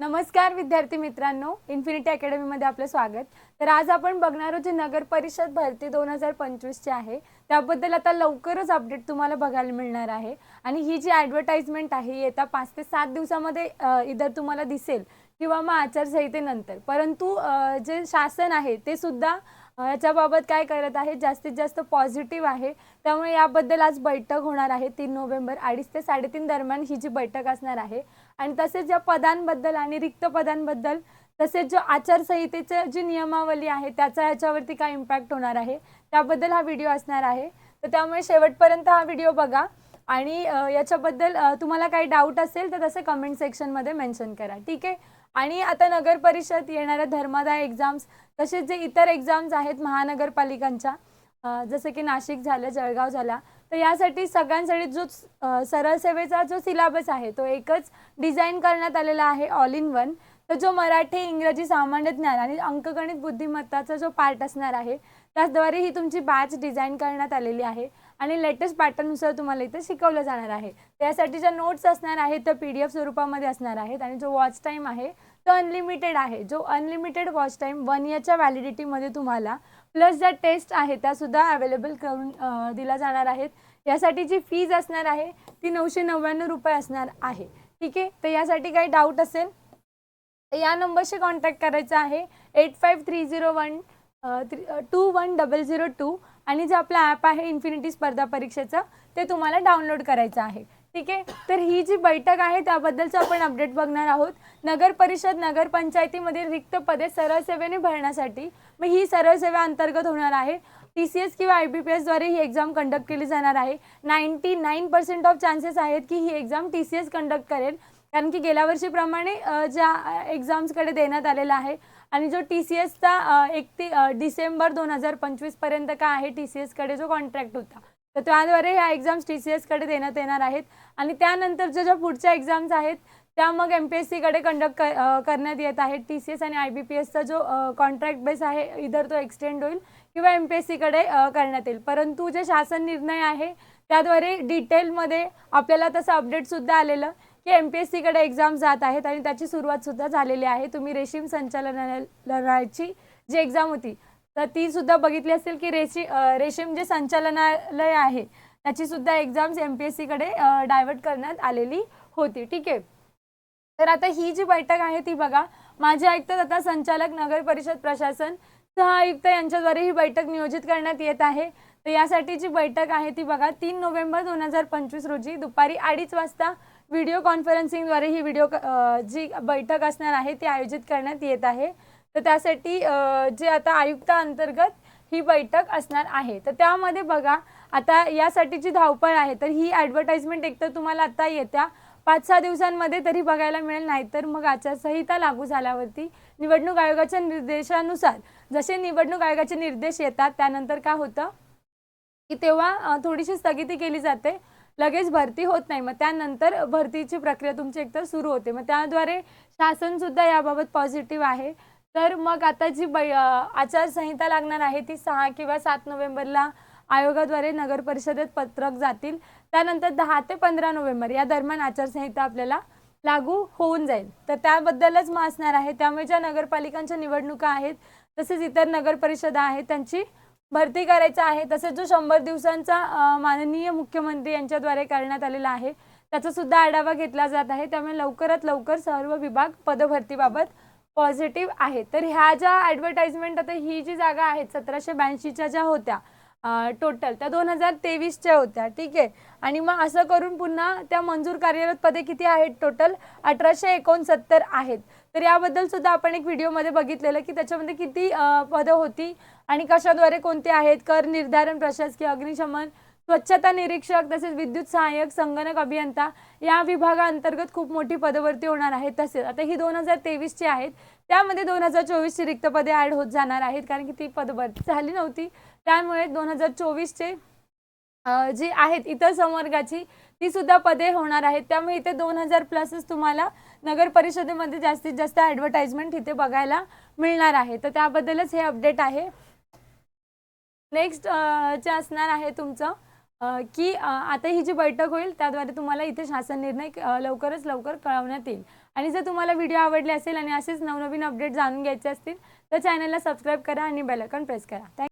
नमस्कार विद्यार्थी मित्रांनो इन्फिनिटी अकॅडमीमध्ये आपलं स्वागत. तर आज आपण बघणार आहोत जे नगर परिषद भरती दोन हजार पंचवीसची आहे. त्याबद्दल आता लवकरच अपडेट तुम्हाला बघायला मिळणार आहे. आणि ही जी ॲडव्हर्टाइजमेंट आहे येत्या पाच ते सात दिवसामध्ये इधर तुम्हाला दिसेल किंवा मग आचारसंहितेनंतर. परंतु जे शासन आहे ते सुद्धा याच्याबाबत काय करत आहे? जास्तीत जास्त पॉझिटिव्ह आहे. त्यामुळे याबद्दल आज बैठक होणार आहे तीन नोव्हेंबर अडीच ते साडेतीन दरम्यान ही जी बैठक असणार आहे. आणि तसेच या पदांबद्दल आणि रिक्त पदांबद्दल तसेच जो आचारसंहितेचे जी नियमावली आहे त्याचा ह्याच्यावरती काय इम्पॅक्ट होणार आहे? त्याबद्दल हा व्हिडिओ असणार आहे. तर त्यामुळे शेवटपर्यंत हा व्हिडिओ बघा. आणि याच्याबद्दल तुम्हाला काही डाऊट असेल तर तसे कमेंट सेक्शनमध्ये मेन्शन करा. ठीक आहे? आणि आता नगर परिषद येणाऱ्या धर्मादाय एक्झाम्स तसेच जे इतर एक्झाम्स आहेत महानगरपालिकांच्या जसं की नाशिक झालं जळगाव झाला तर यासाठी सगळ्यांसाठी जो सरळ सेवेचा जो सिलेबस आहे तो एकच डिझाईन करण्यात आलेला आहे ऑल इन वन तर जो मराठी इंग्रजी सामान्य ज्ञान आणि अंकगणित बुद्धिमत्ताचा जो पार्ट असणार आहे त्याचद्वारे ही तुमची बॅच डिझाईन करण्यात आलेली आहे. आणि लेटेस्ट पॅटर्ननुसार तुम्हाला इथे शिकवलं जाणार आहे. त्यासाठी ज्या नोट्स असणार आहेत त्या पी डी एफ स्वरूपामध्ये असणार आहेत. आणि जो वॉच टाईम आहे तो अनलिमिटेड आहे. जो अनलिमिटेड वॉच टाईम वन इयरच्या व्हॅलिडिटीमध्ये तुम्हाला प्लस ज्या टेस्ट आहेत त्यासुद्धा अवेलेबल करून दिल्या जाणार आहेत. यासाठी जी फीज असणार आहे ती नऊशे नव्याण्णव रुपये असणार आहे. ठीक आहे? तर यासाठी काही डाऊट असेल तर या नंबरशी कॉन्टॅक्ट करायचा आहे. Eight five three zero one two one double zero two आणि जे आपलं ॲप आहे इन्फिनिटी स्पर्धा परीक्षेचं ते तुम्हाला डाउनलोड करायचं आहे. ठीक आहे? तर ही जी बैठक आहे त्याबद्दलचं आपण अपडेट बघणार आहोत. नगर परिषद नगरपंचायतीमधील रिक्त पदे सरळ सेवेने भरण्यासाठी मग ही सरळ सेवा अंतर्गत होणार आहे. टी सी एस किंवा आय बी पी एसद्वारे ही एक्झाम कंडक्ट केली जाणार आहे. Ninety nine percent of chances आहेत की ही exam T C S conduct करेल. कारण की गेल्या वर्षीप्रमाणे ज्या एक्झाम्सकडे देण्यात आलेला आहे आणि जो टी सी एसचा एक ते डिसेंबर दोन हजार पंचवीसपर्यंत का आहे टी सी एसकडे जो कॉन्ट्रॅक्ट होता. तर त्याद्वारे ह्या एक्झाम्स टी सी एसकडे देण्यात येणार आहेत. आणि त्यानंतरच्या ज्या पुढच्या एक्झाम्स आहेत त्या मग एम पी एस सीकडे कंडक्ट करण्यात येत आहेत. टी सी एस आणि आय बी पी एसचा जो कॉन्ट्रॅक्ट बेस आहे इधर तो एक्सटेंड होईल किंवा एम पी एस सीकडे करण्यात येईल. परंतु जे शासन निर्णय आहे त्याद्वारे डिटेलमध्ये आपल्याला तसं अपडेटसुद्धा आलेलं. की एम पी एस सीकडे एक्झाम जात आहेत आणि त्याची सुरुवातसुद्धा झालेली आहे. तुम्ही रेशीम संचालनालयाची जी एक्झाम होती तर ती सुद्धा बघितली असेल की रेशी रेशीम जे संचालनालय आहे त्याची सुद्धा एक्झाम्स एम पी एस सीकडे डायव्हर्ट करण्यात आलेली होती. ठीक आहे? तर आता ही जी बैठक आहे ती बघा. माझे आयुक्त आता संचालक नगर परिषद प्रशासन सह आयुक्त यांच्याद्वारे ही बैठक नियोजित करण्यात येत आहे. तर यासाठी जी बैठक आहे ती बघा तीन नोव्हेंबर दोन हजार पंचवीस रोजी दुपारी अडीच वाजता व्हिडिओ कॉन्फरन्सिंगद्वारे ही व्हिडिओ जी बैठक असणार आहे ती आयोजित करण्यात येत आहे. तर त्यासाठी जे आता आयुक्त अंतर्गत ही बैठक असणार आहे. तर त्यामध्ये बघा आता यासाठी जी धावपळ आहे तर ही ॲडव्हर्टाईजमेंट एकतर तुम्हाला आता येत्या पाच सहा दिवसांमध्ये तरी बघायला मिळेल नाहीतर मग आचारसंहिता लागू झाल्यावरती निवडणूक आयोगाच्या निर्देशानुसार जसे निवडणूक आयोगाचे निर्देश येतात त्यानंतर काय होतं? की तेव्हा थोडीशी स्थगिती केली जाते. लगेच भरती होत नाही. मग त्यानंतर भरतीची प्रक्रिया तुमची एकतर सुरू होते. मग त्याद्वारे शासनसुद्धा याबाबत पॉझिटिव्ह आहे. तर मग आता जी बै आचारसंहिता लागणार आहे ती सहा किंवा सात नोव्हेंबरला आयोगाद्वारे नगर परिषदेत पत्रक जातील. त्यानंतर दहा ते पंधरा नोव्हेंबर या दरम्यान आचारसंहिता आपल्याला लागू होऊन जाईल. तर त्याबद्दलच मग असणार आहे. त्यामुळे ज्या नगरपालिकांच्या निवडणुका आहेत तसेच इतर नगर परिषदा आहेत त्यांची भरती करायचं आहे. तसेच जो शंभर दिवसांचा माननीय मुख्यमंत्री यांच्याद्वारे करण्यात आलेला आहे त्याचा सुद्धा आढावा घेतला जात आहे. त्यामुळे लवकरात लवकर सर्व विभाग पदभरतीबाबत पॉझिटिव्ह आहे तर ह्या ज्या ॲडव्हर्टाइजमेंट आता ही जी जागा आहेत सतराशे ब्याऐंशीच्या ज्या होत्या टोटल त्या दोन हजार तेवीसच्या होत्या. ठीक आहे? आणि मग असं करून पुन्हा त्या मंजूर कार्यरत पदे किती आहेत टोटल अठराशे एकोणसत्तर आहेत. तर याबद्दल सुद्धा आपण एक व्हिडिओमध्ये बघितलेलं की त्याच्यामध्ये किती पदं होती आणि कशाद्वारे कोणते आहेत? कर निर्धारण प्रशासकीय अग्निशमन स्वच्छता निरीक्षक तसेच विद्युत सहाय्यक संगणक अभियंता या विभागाअंतर्गत खूप मोठी पदभरती होणार आहे तसेच. आता ही दोन हजार तेवीसची आहेत त्यामध्ये दोन हजार चोवीसची रिक्त पदे ॲड होत जाणार आहेत कारण की ती पदभरती झाली नव्हती. त्यामुळे दोन हजार चोवीसचे जी आहेत इतर संवर्गाची ती सुद्धा पदे होणार आहेत. त्यामुळे इथे दोन हजार प्लसच तुम्हाला नगर परिषदेमध्ये जास्तीत जास्त ॲडव्हर्टाइजमेंट इथे बघायला मिळणार आहे. तर त्याबद्दलच हे अपडेट आहे. नेक्स्ट जे असणार आहे तुमचं की आता ही जी बैठक होईल त्याद्वारे तुम्हाला इथे शासन निर्णय लवकरच लवकर कळवण्यात येईल. आणि जर तुम्हाला व्हिडिओ आवडले असेल आणि असेच नवनवीन अपडेट जाणून घ्यायचे असतील तर चॅनलला सबस्क्राईब करा आणि बेलकन प्रेस करा.